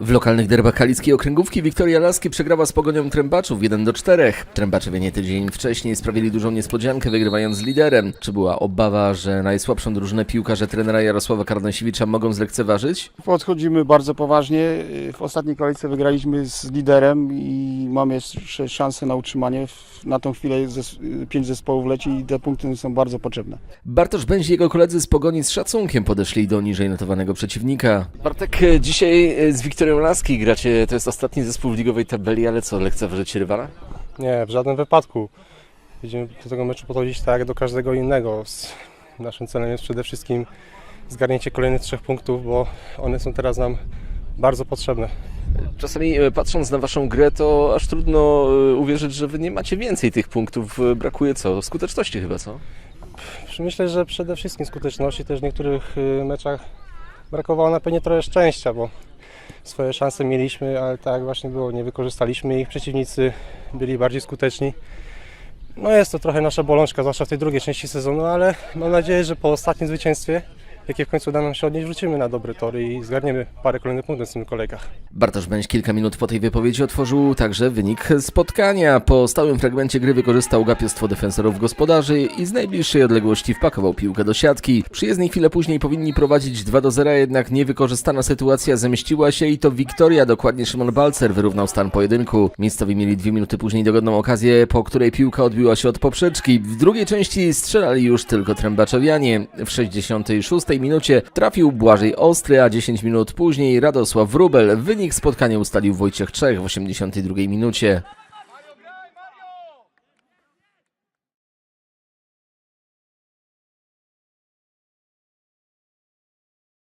W lokalnych derbach Halickiej Okręgówki Wiktoria Laski przegrała z Pogonią Trębaczów 1 do 4. Trębaczowie nie tydzień wcześniej sprawili dużą niespodziankę wygrywając z liderem. Czy była obawa, że najsłabszą drużynę piłkarze trenera Jarosława Karnasiewicza mogą zlekceważyć? Podchodzimy bardzo poważnie. W ostatniej kolejce wygraliśmy z liderem i mamy jeszcze szansę na utrzymanie. Na tą chwilę pięć zespołów leci i te punkty są bardzo potrzebne. Bartosz Bęź i jego koledzy z Pogoni z szacunkiem podeszli do niżej notowanego przeciwnika. Bartek, dzisiaj e, z Wiktorią Laski gracie, to jest ostatni zespół w ligowej tabeli, ale co, lekceważycie rywala? Nie, w żadnym wypadku. Będziemy do tego meczu podchodzić tak jak do każdego innego. Naszym celem jest przede wszystkim zgarnięcie kolejnych trzech punktów, bo one są teraz nam bardzo potrzebne. Czasami e, patrząc na waszą grę, to aż trudno e, uwierzyć, że wy nie macie więcej tych punktów. E, Brakuje co? Skuteczności chyba, co? Myślę, że przede wszystkim skuteczności też w niektórych meczach brakowało na pewnie trochę szczęścia, bo swoje szanse mieliśmy, ale tak właśnie było, nie wykorzystaliśmy ich. Przeciwnicy byli bardziej skuteczni. No jest to trochę nasza bolączka, zwłaszcza w tej drugiej części sezonu, ale mam nadzieję, że po ostatnim zwycięstwie, jakie w końcu uda nam się odnieść, wrócimy na dobre tory i zgarniemy parę kolejnych punktów w tym kolejkach. Bartosz Bęź kilka minut po tej wypowiedzi otworzył także wynik spotkania. Po stałym fragmencie gry wykorzystał gapiostwo defensorów gospodarzy i z najbliższej odległości wpakował piłkę do siatki. Przyjezdni chwilę później powinni prowadzić 2 do 0, jednak niewykorzystana sytuacja zemściła się i to Wiktoria, dokładnie Szymon Balcer, wyrównał stan pojedynku. Miejscowi mieli dwie minuty później dogodną okazję, po której piłka odbiła się od poprzeczki. W drugiej części strzelali już tylko trębaczowianie. W 66 minucie trafił Błażej Ostry, a 10 minut później Radosław Wróbel. Wynik spotkania ustalił Wojciech Czech w 82 minucie.